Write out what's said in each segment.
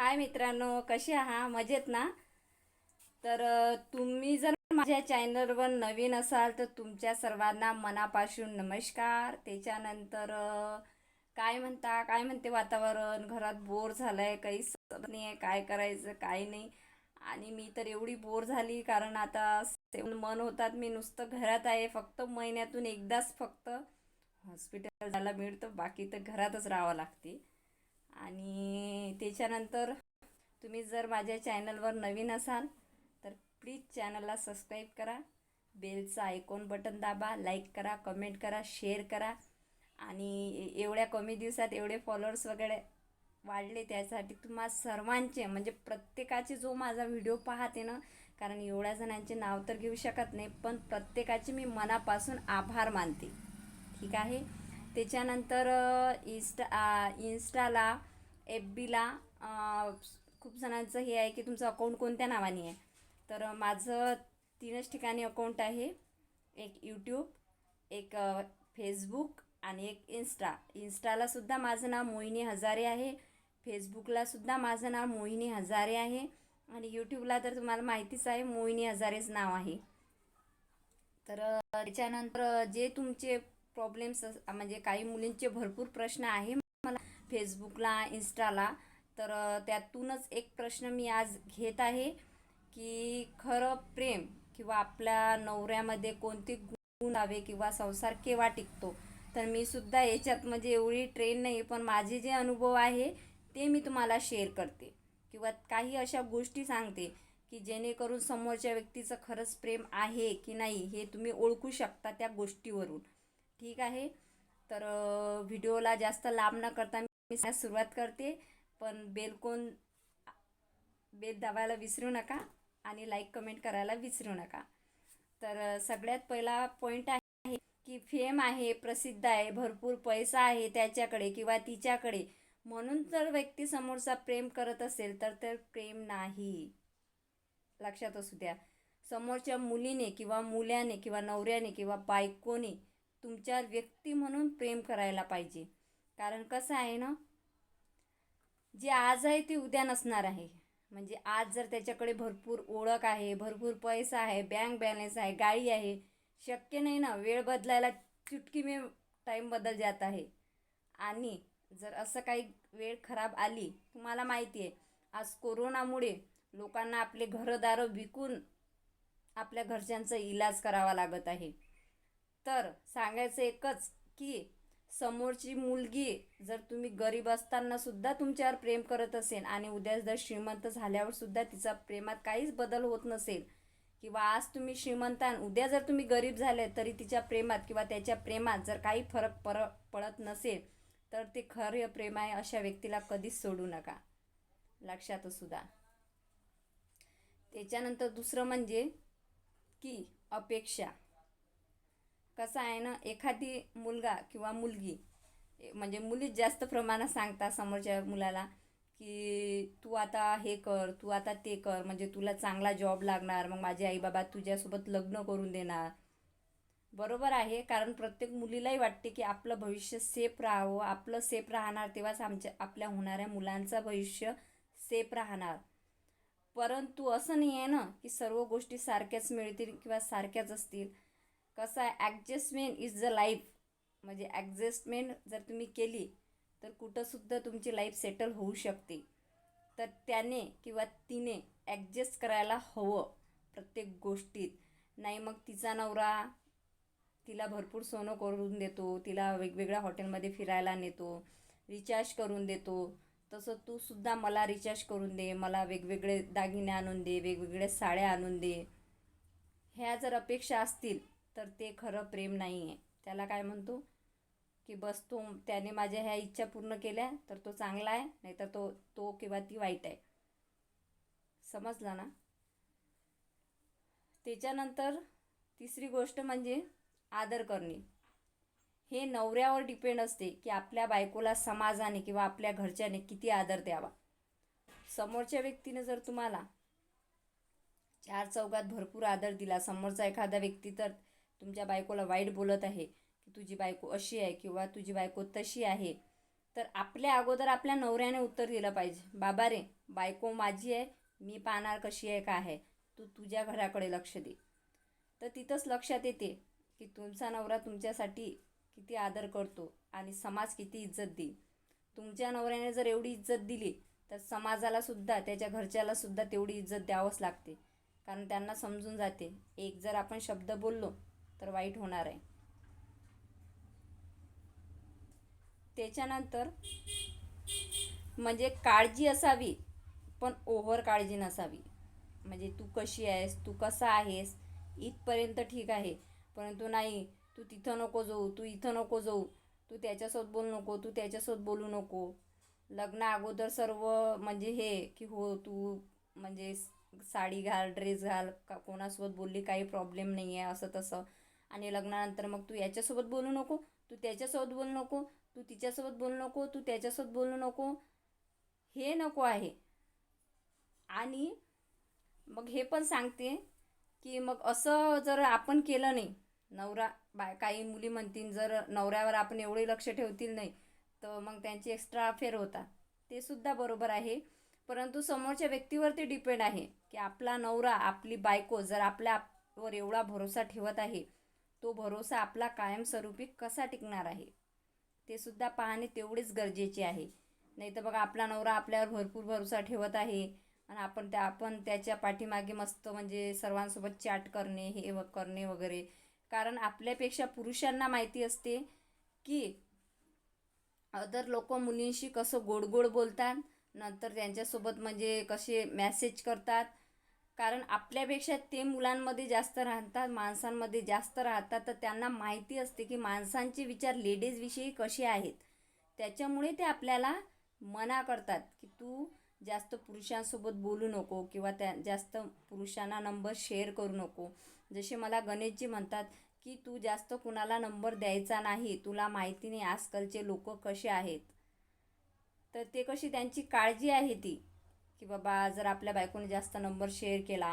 हाय मित्रांनो कसे आहा मजेत ना? तर तुम्ही जर माझ्या चॅनलवर नवीन असाल तर तुमच्या सर्वांना मनापासून नमस्कार. त्याच्यानंतर काय म्हणता? काय म्हणते वातावरण? घरात बोर झालं आहे काही नाही आहे काय करायचं? काय नाही. आणि मी तर एवढी बोर झाली कारण आता मन होतात. मी नुसतं घरात आहे. फक्त महिन्यातून एकदाच फक्त हॉस्पिटल जायला मिळतं. बाकी तर घरातच राहावं लागते. आणि त्याच्यानंतर तुम्ही जर माझ्या चॅनलवर नवीन असाल तर प्लीज चॅनलला सबस्क्राईब करा बेलचं आयकॉन बटन दाबा लाईक करा कमेंट करा शेअर करा. आणि एवढ्या कमी दिवसात एवढे फॉलोअर्स वगैरे वाढले त्यासाठी तुम्हा सर्वांचे म्हणजे प्रत्येकाचे जो माझा व्हिडिओ पाहते ना कारण एवढ्या जणांचे नाव तर घेऊ शकत नाही पण प्रत्येकाचे मी मनापासून आभार मानते. ठीक आहे? त्याच्यानंतर इंस्टा इन्स्टा इन्स्टाला एफ बीला खूप जणांचं हे आहे की तुमचं अकाउंट कोणत्या नावाने आहे? तर माझं तीनच ठिकाणी अकाउंट आहे. एक यूट्यूब एक फेसबुक आणि एक इन्स्टा इन्स्टालासुद्धा माझं नाव मोहिनी हजारे आहे. फेसबुकलासुद्धा माझं नाव मोहिनी हजारे आहे. आणि यूट्यूबला तर तुम्हाला माहितीच आहे मोहिनी हजारेच नाव आहे. तर त्याच्यानंतर जे तुमचे प्रॉब्लेम्स म्हणजे काही मुलींचे भरपूर प्रश्न आहे. फेसबुकला इन्स्टाला तर त्यातूनच एक प्रश्न मी आज घेत आहे की खरं प्रेम किंवा आपल्या नवऱ्यामध्ये कोणते गुण हवे किंवा संसार केव्हा टिकतो? तर मी सुद्धा याच्यात म्हणजे एवढी ट्रेन नाही पण माझे जे अनुभव आहे ते मी तुम्हाला शेअर करते. किंवा काही अशा गोष्टी सांगते की जेणेकरून समोरच्या व्यक्तीचं खरंच प्रेम आहे की नाही हे तुम्ही ओळखू शकता त्या गोष्टीवरून. ठीक आहे? तर व्हिडिओला जास्त लांब न करता मी सुरुवात करते पण बेलकोन बेल दाबायला विसरू नका आणि लाईक कमेंट करायला विसरू नका. तर सगळ्यात पहिला पॉईंट आहे की फेम आहे प्रसिद्ध आहे भरपूर पैसा आहे त्याच्याकडे किंवा तिच्याकडे. म्हणून जर व्यक्ती समोरचा प्रेम करत असेल तर ते प्रेम नाही. लक्षात असू द्या. समोरच्या मुलीने किंवा मुल्याने किंवा नवऱ्याने किंवा बायकोने तुमच्या व्यक्ती म्हणून प्रेम करायला पाहिजे. कारण कसं आहे ना जे आज आहे ते उद्या नसणार आहे. म्हणजे आज जर त्याच्याकडे भरपूर ओळख आहे भरपूर पैसा आहे बँक बॅलन्स आहे गाडी आहे शक्य नाही ना वेळ बदलायला चुटकी में टाईम बदल जात आहे. आणि जर असं काही वेळ खराब आली तुम्हाला माहिती आहे आज कोरोनामुळे लोकांना आपले घरदारं विकून आपल्या घरच्यांचा इलाज करावा लागत आहे. तर सांगायचं एकच की समोरची मुलगी जर तुम्ही गरीब असताना सुद्धा तुमच्यावर प्रेम करत असेल आणि उद्या जर श्रीमंत झाल्यावर सुद्धा तिचा प्रेमात काहीच बदल होत नसेल किंवा आज तुम्ही श्रीमंत आणि उद्या जर तुम्ही गरीब झाले तरी तिच्या प्रेमात किंवा त्याच्या प्रेमात जर काही फरक पर पडत नसेल तर ते खरे प्रेम आहे अशा व्यक्तीला कधीच सोडू नका. लक्षात सुद्धा त्याच्यानंतर दुसरं म्हणजे की अपेक्षा. कसं आहे ना एखादी मुलगा किंवा मुलगी ए- म्हणजे मुलीच जास्त प्रमाणात सांगतात समोरच्या मुलाला की तू आता हे कर तू आता ते कर म्हणजे तुला चांगला जॉब लागणार मग माझे आईबाबा तुझ्यासोबत लग्न करून देणार. बरोबर आहे कारण प्रत्येक मुलीलाही वाटते की आपलं भविष्य सेफ राहावं. आपलं सेफ राहणार तेव्हाच आमच्या आपल्या होणाऱ्या मुलांचं भविष्य सेफ राहणार. परंतु असं नाही आहे ना की सर्व गोष्टी सारख्याच मिळतील किंवा सारख्याच असतील. कसं आहे ॲडजस्टमेंट इज द लाईफ म्हणजे ॲडजस्टमेंट जर तुम्ही केली तर कुठंसुद्धा तुमची लाईफ सेटल होऊ शकते. तर त्याने किंवा तिने ॲडजस्ट करायला हवं प्रत्येक गोष्टीत. नाही मग तिचा नवरा तिला भरपूर सोनं करून देतो तिला वेगवेगळ्या हॉटेलमध्ये फिरायला नेतो रिचार्ज करून देतो. तसं तू सुद्धा मला रिचार्ज करून दे मला वेगवेगळे दागिने आणून दे वेगवेगळ्या साड्या आणून दे. ह्या जर अपेक्षा असतील तर ते खरं प्रेम नाही आहे त्याला काय म्हणतो? की बस तो त्याने माझ्या ह्या इच्छा पूर्ण केल्या तर तो चांगला आहे नाहीतर तो तो किंवा ती वाईट आहे. समजला ना? त्याच्यानंतर तिसरी गोष्ट म्हणजे आदर करणे. हे नवऱ्यावर डिपेंड असते की आपल्या बायकोला समाजाने किंवा आपल्या घरच्याने किती आदर द्यावा. समोरच्या व्यक्तीने जर तुम्हाला चार चौघात भरपूर आदर दिला समोरचा एखादा व्यक्ती तर तुमच्या बायकोला वाईट बोलत आहे की तुझी बायको अशी आहे किंवा तुझी बायको तशी आहे तर आपल्या अगोदर आपल्या नवऱ्याने उत्तर दिलं पाहिजे. बाबा रे बायको माझी आहे मी पाहणार कशी आहे का आहे? तू तुझ्या घराकडे लक्ष दे. तर तिथंच लक्षात येते की तुमचा नवरा तुमच्यासाठी किती आदर करतो आणि समाज किती इज्जत देईल. तुमच्या नवऱ्याने जर एवढी इज्जत दिली तर समाजालासुद्धा त्याच्या घरच्यालासुद्धा तेवढी इज्जत द्यावंच लागते. कारण त्यांना समजून जाते एक जर आपण शब्द बोललो तर वाईट होणार आहे. त्याच्यानंतर म्हणजे काळजी असावी पण ओव्हर काळजी नसावी. म्हणजे तू कशी आहेस तू कसा आहेस इथपर्यंत ठीक आहे. परंतु नाही तू तिथं नको जाऊ तू इथं नको जाऊ तू त्याच्यासोबत बोलू नको तू त्याच्यासोबत बोलू नको. लग्ना अगोदर सर्व म्हणजे हे की हो तू म्हणजे साडी घाल ड्रेस घाल का कोणासोबत बोलली काही प्रॉब्लेम नाही आहे असं तसं. आणि लग्नानंतर मग तू याच्यासोबत बोलू नको तू त्याच्यासोबत बोलू नको तू तिच्यासोबत बोलू नको तू त्याच्यासोबत बोलू नको. हे नको आहे. आणि मग हे पण सांगते की मग असं जर आपण केलं नाही नवरा बाय काही मुली म्हणतील जर नवऱ्यावर आपण एवढे लक्ष ठेवतील नाही तर मग त्यांची एक्स्ट्रा अफेअर होतात. ते सुद्धा बरोबर आहे. परंतु समोरच्या व्यक्तीवरती डिपेंड आहे की आपला नवरा आपली बायको जर आपल्यावर एवढा भरोसा ठेवत आहे तो भरोसा आपला कायमस्वरूपी कसा टिकणार आहे? ते सुद्धा पाहणे तेवढेच गरजेचे आहे. नाही तर बघा आपला नवरा आपल्यावर भरपूर भरोसा ठेवत आहे आणि आपण त्या आपण त्याच्या पाठीमागे मस्त म्हणजे सर्वांसोबत चॅट करणे हे व करणे वगैरे. कारण आपल्यापेक्षा पुरुषांना माहिती असते की अदर लोक मुलींशी कसं गोड गोड बोलतात नंतर त्यांच्यासोबत म्हणजे कसे मॅसेज करतात कारण आपल्यापेक्षा ते मुलांमध्ये जास्त राहतात माणसांमध्ये जास्त राहतात तर त्यांना माहिती असते की माणसांचे विचार लेडीजविषयी कसे आहेत. त्याच्यामुळे ते आपल्याला मना करतात की तू जास्त पुरुषांसोबत बोलू नको किंवा त्या जास्त पुरुषांना नंबर शेअर करू नको. जसे मला गणेशजी म्हणतात की तू जास्त कुणाला नंबर द्यायचा नाही तुला माहिती नाही आजकालचे लोक कसे आहेत. तर ते कशी त्यांची काळजी आहे ती. की बाबा जर आपल्या बायकोने जास्त नंबर शेअर केला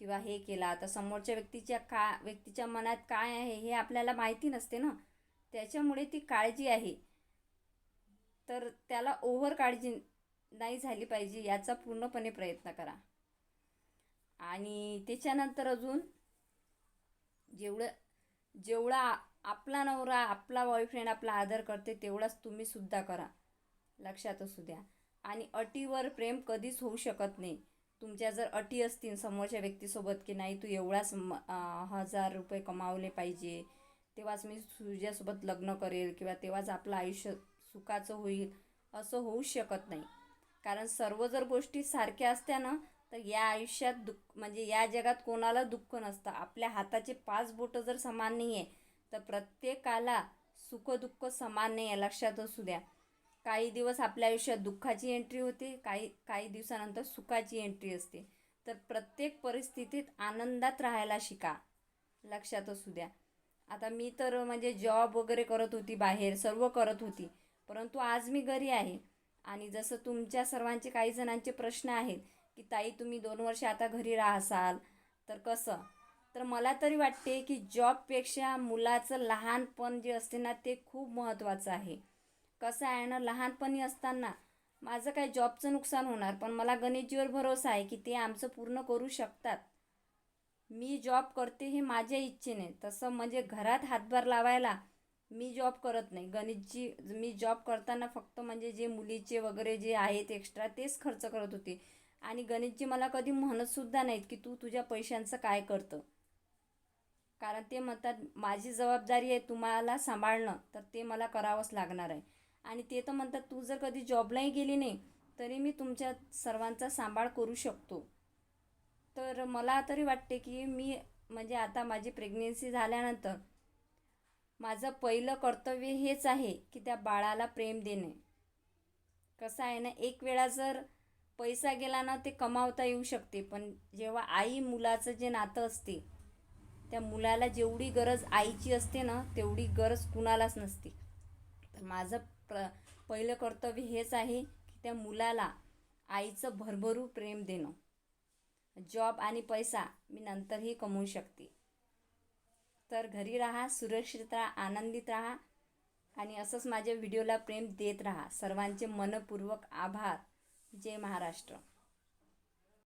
किंवा हे केला तर समोरच्या व्यक्तीच्या का व्यक्तीच्या मनात काय आहे हे आपल्याला माहिती नसते ना. त्याच्यामुळे ती काळजी आहे. तर त्याला ओव्हर काळजी नाही झाली पाहिजे याचा पूर्णपणे प्रयत्न करा. आणि त्याच्यानंतर अजून जेवढं जेवढा आपला नवरा आपला बॉयफ्रेंड आपला आदर करते तेवढाच तुम्ही सुद्धा करा. लक्षात असू द्या. आणि अटीवर प्रेम कधीच होऊ शकत नाही. तुमच्या जर अटी असतील समोरच्या व्यक्तीसोबत की नाही तू एवढाच म हजार रुपये कमावले पाहिजे तेव्हाच मी तुझ्यासोबत लग्न करेल किंवा तेव्हाच आपलं आयुष्य सुखाचं होईल असं होऊच शकत नाही. कारण सर्व जर गोष्टी सारख्या असत्या ना तर या आयुष्यात दुःख म्हणजे या जगात कोणाला दुःख नसतं. आपल्या हाताचे पाच बोटं जर समान नाही आहे तर प्रत्येकाला सुखदुःख समान नाही आहे लक्षात असू द्या. काही दिवस आपल्या आयुष्यात दुःखाची एंट्री होते काही काही दिवसानंतर सुखाची एंट्री असते. तर प्रत्येक परिस्थितीत आनंदात राहायला शिका. लक्षात असू द्या. आता मी तर म्हणजे जॉब वगैरे करत होती बाहेर सर्व करत होती. परंतु आज मी घरी आहे. आणि जसं तुमच्या सर्वांचे काही जणांचे प्रश्न आहेत की ताई तुम्ही दोन वर्ष आता घरी राहसाल तर कसं? तर मला तरी वाटते की जॉबपेक्षा मुलाचं लहानपण जे असते ना ते खूप महत्त्वाचं आहे. कसं आहे ना लहानपणी असताना माझं काही जॉबचं नुकसान होणार पण मला गणेशजीवर भरोसा आहे की ते आमचं पूर्ण करू शकतात. मी जॉब करते हे माझ्या इच्छेने तसं म्हणजे घरात हातभार लावायला मी जॉब करत नाही. गणेशजी मी जॉब करताना फक्त म्हणजे जे मुलीचे वगैरे जे आहेत एक्स्ट्रा तेच खर्च करत होते. आणि गणितजी मला कधी म्हणतसुद्धा नाहीत की तू तुझ्या पैशांचं काय करतं. कारण ते म्हणतात माझी जबाबदारी आहे तुम्हाला सांभाळणं तर ते मला करावंच लागणार आहे. आणि ते तर म्हणतात तू जर कधी जॉबलाही गेली नाही तरी मी तुमच्या सर्वांचा सांभाळ करू शकतो. तर मला तरी वाटते की मी म्हणजे आता माझी प्रेग्नेन्सी झाल्यानंतर माझं पहिलं कर्तव्य हेच आहे की त्या बाळाला प्रेम देणे. कसं आहे ना एक वेळा जर पैसा गेला ना ते कमावता येऊ शकते पण जेव्हा आई मुलाचं जे नातं असते त्या मुलाला जेवढी गरज आईची असते ना तेवढी गरज कुणालाच नसते. तर माझं प्र पहिलं कर्तव्य हेच आहे की त्या मुलाला आईचं भरभरू प्रेम देणं. जॉब आणि पैसा मी नंतरही कमवू शकते. तर घरी राहा सुरक्षित राहा आनंदित राहा आणि असंच माझ्या व्हिडिओला प्रेम देत राहा. सर्वांचे मनपूर्वक आभार. जय महाराष्ट्र.